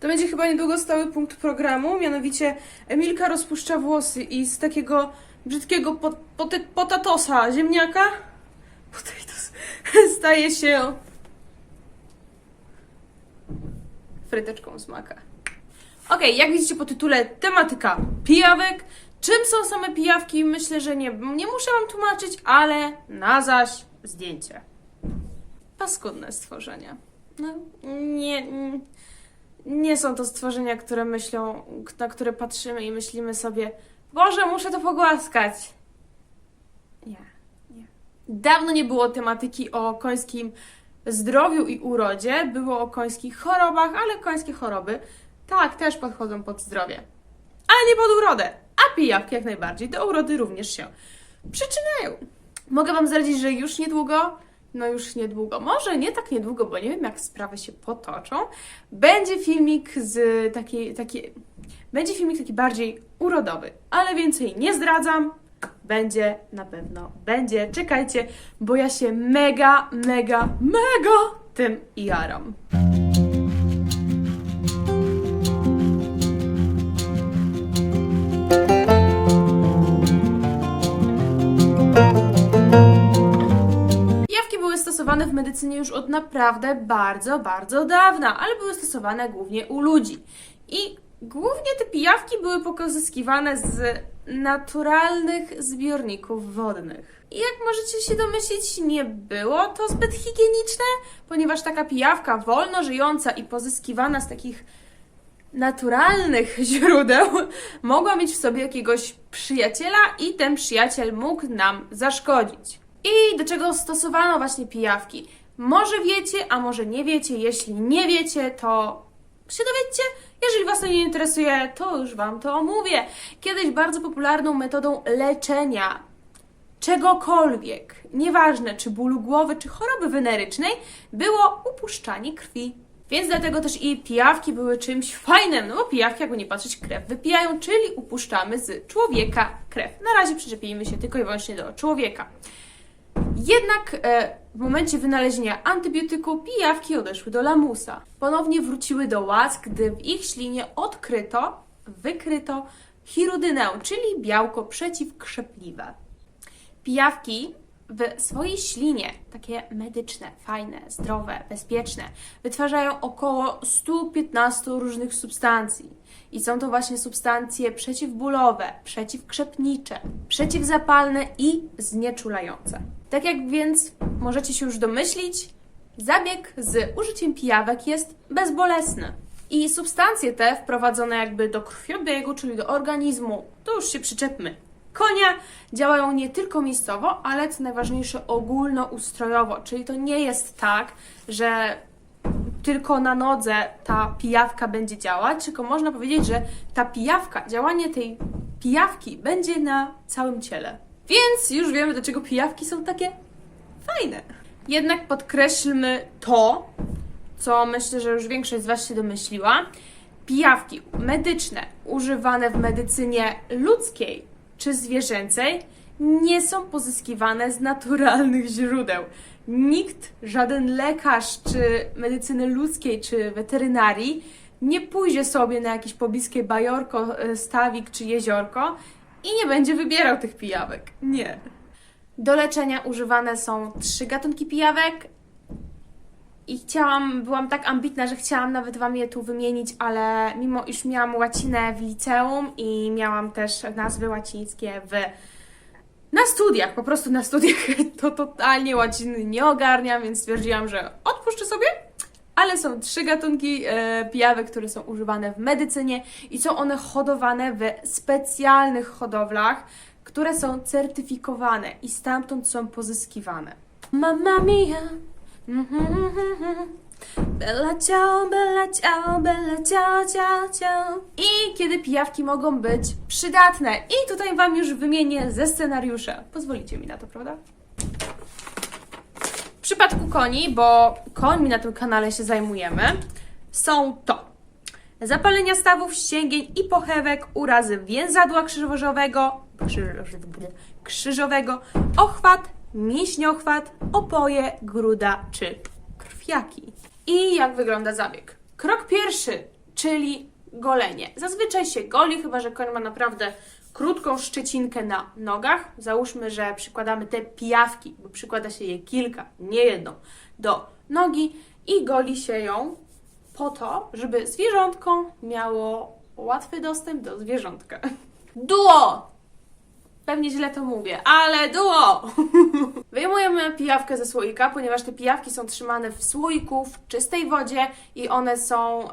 To będzie chyba niedługo stały punkt programu, mianowicie Emilka rozpuszcza włosy i z takiego brzydkiego pot, potatosa, ziemniaka, potatoes, staje się fryteczką z maka. Okej, jak widzicie po tytule tematyka pijawek. Czym są same pijawki? Myślę, że nie, nie muszę Wam tłumaczyć, ale na zaś zdjęcie. Paskudne stworzenia. No, nie, nie są to stworzenia, które myślą, na które patrzymy i myślimy sobie, Boże, muszę to pogłaskać. Nie, nie. Dawno nie było tematyki o końskim zdrowiu i urodzie, było o końskich chorobach, ale końskie choroby tak też podchodzą pod zdrowie. Ale nie pod urodę. A pijawki jak najbardziej do urody również się przyczyniają. Mogę Wam zdradzić, że już niedługo, no już niedługo, może nie tak niedługo, bo nie wiem jak sprawy się potoczą, będzie filmik z takiej, taki, będzie filmik taki bardziej urodowy, ale więcej nie zdradzam. Będzie na pewno, będzie. Czekajcie, bo ja się mega, mega, mega tym jaram. Były stosowane w medycynie już od naprawdę bardzo, bardzo dawna, ale były stosowane głównie u ludzi. I głównie te pijawki były pozyskiwane z naturalnych zbiorników wodnych. I jak możecie się domyślić, nie było to zbyt higieniczne, ponieważ taka pijawka wolno żyjąca i pozyskiwana z takich naturalnych źródeł mogła mieć w sobie jakiegoś przyjaciela i ten przyjaciel mógł nam zaszkodzić. I do czego stosowano właśnie pijawki? Może wiecie, a może nie wiecie. Jeśli nie wiecie, to się dowiedzcie. Jeżeli Was to nie interesuje, to już Wam to omówię. Kiedyś bardzo popularną metodą leczenia czegokolwiek, nieważne czy bólu głowy, czy choroby wenerycznej, było upuszczanie krwi. Więc dlatego też i pijawki były czymś fajnym, no bo pijawki, jakby nie patrzeć, krew wypijają, czyli upuszczamy z człowieka krew. Na razie przyczepimy się tylko i wyłącznie do człowieka. Jednak e, w momencie wynalezienia antybiotyku pijawki odeszły do lamusa. Ponownie wróciły do łask, gdy w ich ślinie odkryto, wykryto chirudynę, czyli białko przeciwkrzepliwe. Pijawki w swojej ślinie, takie medyczne, fajne, zdrowe, bezpieczne, wytwarzają około 115 różnych substancji. I są to właśnie substancje przeciwbólowe, przeciwkrzepnicze, przeciwzapalne i znieczulające. Tak jak więc możecie się już domyślić, zabieg z użyciem pijawek jest bezbolesny. I substancje te wprowadzone jakby do krwiobiegu, czyli do organizmu, to już się przyczepmy, konia działają nie tylko miejscowo, ale co najważniejsze ogólnoustrojowo, czyli to nie jest tak, że tylko na nodze ta pijawka będzie działać, tylko można powiedzieć, że ta pijawka, działanie tej pijawki będzie na całym ciele. Więc już wiemy, dlaczego pijawki są takie fajne. Jednak podkreślmy to, co myślę, że już większość z Was się domyśliła. Pijawki medyczne używane w medycynie ludzkiej czy zwierzęcej nie są pozyskiwane z naturalnych źródeł. Nikt, żaden lekarz czy medycyny ludzkiej czy weterynarii nie pójdzie sobie na jakieś pobliskie bajorko, e, stawik czy jeziorko i nie będzie wybierał tych pijawek. Nie. Do leczenia używane są trzy gatunki pijawek, chciałam, byłam tak ambitna, że chciałam nawet Wam je tu wymienić, ale mimo iż miałam łacinę w liceum i miałam też nazwy łacińskie w na studiach, po prostu na studiach to totalnie łaciny nie ogarniam, więc stwierdziłam, że odpuszczę sobie. Ale są trzy gatunki e, pijawek, które są używane w medycynie i są one hodowane w specjalnych hodowlach, które są certyfikowane i stamtąd są pozyskiwane. Mamma mia! Mhm. Bella ciao, bella ciao, bella ciao, ciao, ciao. I kiedy pijawki mogą być przydatne. I tutaj Wam już wymienię ze scenariusza. Pozwolicie mi na to, prawda? W przypadku koni, bo końmi na tym kanale się zajmujemy, są to zapalenia stawów, ścięgień i pochewek, urazy więzadła krzyżowego, krzyżowego, ochwat, mięśniochwat, opoje, gruda czy krwiaki. I jak wygląda zabieg? Krok pierwszy, czyli golenie. Zazwyczaj się goli, chyba że koń ma naprawdę krótką szczecinkę na nogach. Załóżmy, że przykładamy te pijawki, bo przykłada się je kilka, nie jedną, do nogi i goli się ją po to, żeby zwierzątko miało łatwy dostęp do zwierzątka. Duo! Pewnie źle to mówię, ale duo! Pijawkę ze słoika, ponieważ te pijawki są trzymane w słoiku, w czystej wodzie i one są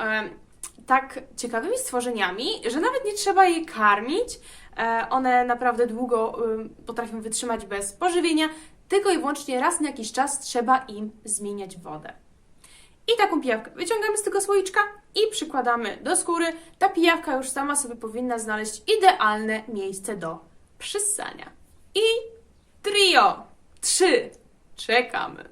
tak ciekawymi stworzeniami, że nawet nie trzeba je karmić. E, one naprawdę długo potrafią wytrzymać bez pożywienia, tylko i wyłącznie raz na jakiś czas trzeba im zmieniać wodę. I taką pijawkę wyciągamy z tego słoiczka i przykładamy do skóry. Ta pijawka już sama sobie powinna znaleźć idealne miejsce do przyssania. I trio. Trzy. Czekamy.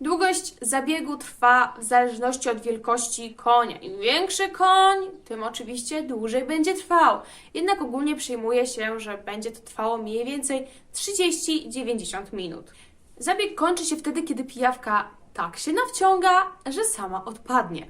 Długość zabiegu trwa w zależności od wielkości konia. Im większy koń, tym oczywiście dłużej będzie trwał. Jednak ogólnie przyjmuje się, że będzie to trwało mniej więcej 30-90 minut. Zabieg kończy się wtedy, kiedy pijawka tak się nawciąga, że sama odpadnie.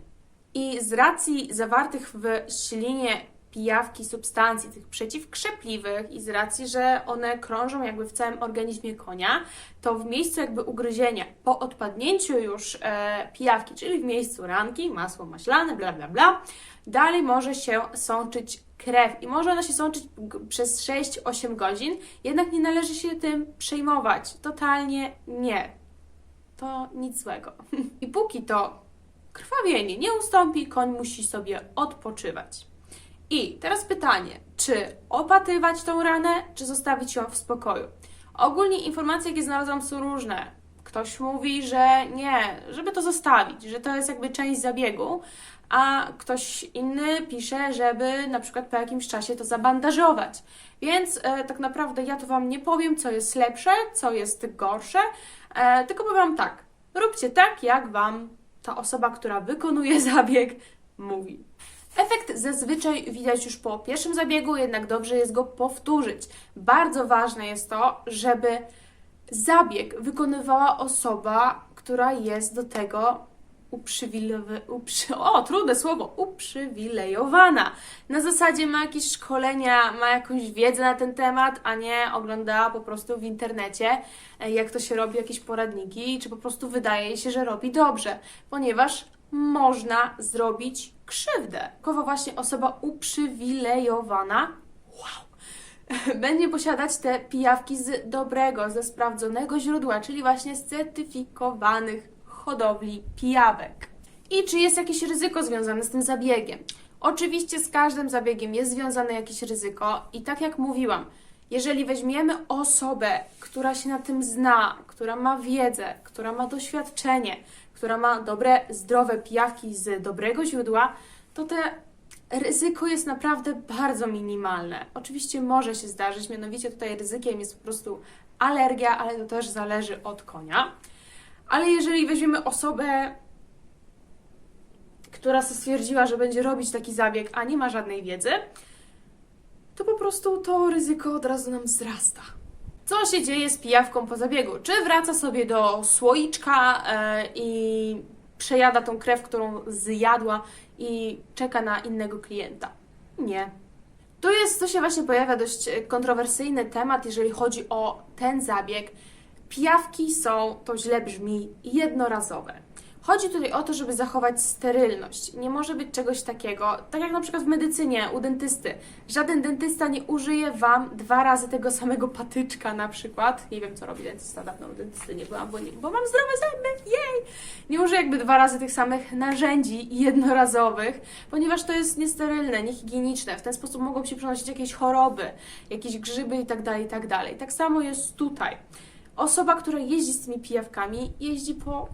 I z racji zawartych w ślinie pijawki substancji, tych przeciwkrzepliwych i z racji, że one krążą jakby w całym organizmie konia, to w miejscu jakby ugryzienia, po odpadnięciu już e, pijawki, czyli w miejscu ranki, masło maślane, bla bla bla, dalej może się sączyć krew i może ona się sączyć przez 6-8 godzin, jednak nie należy się tym przejmować. Totalnie nie. To nic złego. I póki to krwawienie nie ustąpi, koń musi sobie odpoczywać. I teraz pytanie, czy opatrywać tą ranę, czy zostawić ją w spokoju? Ogólnie informacje, jakie znalazłam, są różne. Ktoś mówi, że nie, żeby to zostawić, że to jest jakby część zabiegu, a ktoś inny pisze, żeby na przykład po jakimś czasie to zabandażować. Więc e, tak naprawdę ja to Wam nie powiem, co jest lepsze, co jest gorsze, e, tylko powiem tak, róbcie tak, jak Wam ta osoba, która wykonuje zabieg, mówi. Efekt zazwyczaj widać już po pierwszym zabiegu, jednak dobrze jest go powtórzyć. Bardzo ważne jest to, żeby zabieg wykonywała osoba, która jest do tego uprzywilejowana. Uprzy... O, trudne słowo! Uprzywilejowana. Na zasadzie ma jakieś szkolenia, ma jakąś wiedzę na ten temat, a nie ogląda po prostu w internecie, e, jak to się robi, jakieś poradniki, czy po prostu wydaje jej się, że robi dobrze, ponieważ można zrobić krzywdę. Kowo właśnie osoba uprzywilejowana wow, będzie posiadać te pijawki z dobrego, ze sprawdzonego źródła, czyli właśnie z certyfikowanych hodowli pijawek. I czy jest jakieś ryzyko związane z tym zabiegiem? Oczywiście z każdym zabiegiem jest związane jakieś ryzyko i tak jak mówiłam, jeżeli weźmiemy osobę, która się na tym zna, która ma wiedzę, która ma doświadczenie, która ma dobre, zdrowe pijawki z dobrego źródła, to te ryzyko jest naprawdę bardzo minimalne. Oczywiście może się zdarzyć, mianowicie tutaj ryzykiem jest po prostu alergia, ale to też zależy od konia. Ale jeżeli weźmiemy osobę, która stwierdziła, że będzie robić taki zabieg, a nie ma żadnej wiedzy, to po prostu to ryzyko od razu nam wzrasta. Co się dzieje z pijawką po zabiegu? Czy wraca sobie do słoiczka e, i przejada tą krew, którą zjadła i czeka na innego klienta? Nie. Tu jest, to się właśnie pojawia dość kontrowersyjny temat, jeżeli chodzi o ten zabieg. Pijawki są, to źle brzmi, jednorazowe. Chodzi tutaj o to, żeby zachować sterylność. Nie może być czegoś takiego, tak jak na przykład w medycynie, u dentysty. Żaden dentysta nie użyje Wam dwa razy tego samego patyczka na przykład. Nie wiem, co robi dentysta, dawno u dentysty nie byłam, bo, nie, bo mam zdrowe zęby, jej! Nie użyje jakby dwa razy tych samych narzędzi jednorazowych, ponieważ to jest niesterylne, niehigieniczne. W ten sposób mogą się przenosić jakieś choroby, jakieś grzyby itd., itd. Tak samo jest tutaj. Osoba, która jeździ z tymi pijawkami, jeździ po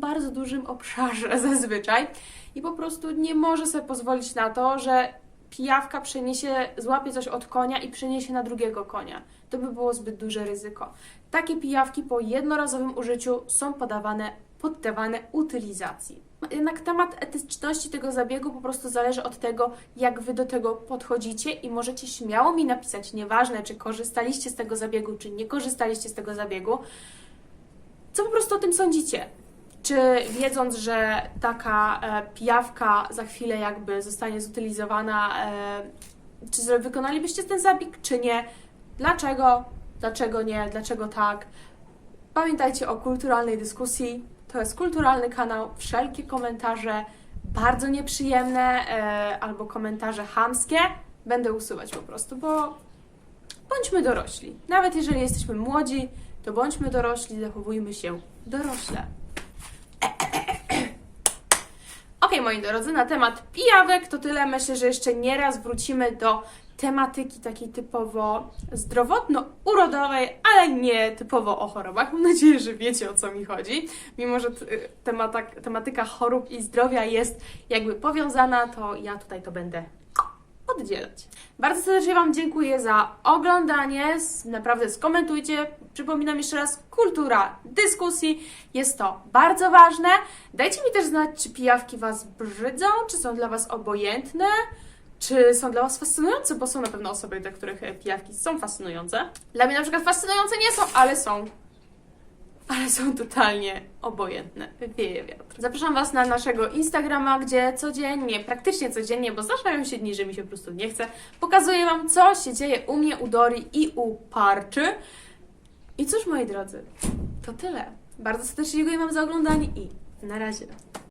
bardzo dużym obszarze zazwyczaj i po prostu nie może sobie pozwolić na to, że pijawka przeniesie, złapie coś od konia i przeniesie na drugiego konia. To by było zbyt duże ryzyko. Takie pijawki po jednorazowym użyciu są podawane, poddawane utylizacji. Jednak temat etyczności tego zabiegu po prostu zależy od tego, jak Wy do tego podchodzicie i możecie śmiało mi napisać, nieważne czy korzystaliście z tego zabiegu, czy nie korzystaliście z tego zabiegu, co po prostu o tym sądzicie. Czy wiedząc, że taka e, pijawka za chwilę jakby zostanie zutylizowana, e, czy wykonalibyście ten zabieg, czy nie? Dlaczego? Dlaczego nie? Dlaczego tak? Pamiętajcie o kulturalnej dyskusji. To jest kulturalny kanał. Wszelkie komentarze bardzo nieprzyjemne e, albo komentarze chamskie będę usuwać po prostu, bo bądźmy dorośli. Nawet jeżeli jesteśmy młodzi, to bądźmy dorośli, zachowujmy się dorośle. Moi drodzy, na temat pijawek to tyle. Myślę, że jeszcze nieraz wrócimy do tematyki takiej typowo zdrowotno-urodowej, ale nie typowo o chorobach. Mam nadzieję, że wiecie o co mi chodzi. Mimo, że temata, tematyka chorób i zdrowia jest jakby powiązana, to ja tutaj to będę oddzielać. Bardzo serdecznie Wam dziękuję za oglądanie. Naprawdę skomentujcie. Przypominam jeszcze raz, kultura dyskusji jest to bardzo ważne. Dajcie mi też znać, czy pijawki Was brzydzą, czy są dla Was obojętne, czy są dla Was fascynujące, bo są na pewno osoby, dla których pijawki są fascynujące. Dla mnie na przykład fascynujące nie są, ale są. Ale są totalnie obojętne. Wieje wiatr. Zapraszam Was na naszego Instagrama, gdzie codziennie, praktycznie codziennie, bo zdarzają się dni, że mi się po prostu nie chce, pokazuję Wam, co się dzieje u mnie, u Dori i u Parczy. I cóż, moi drodzy, to tyle. Bardzo serdecznie dziękuję Wam za oglądanie i na razie.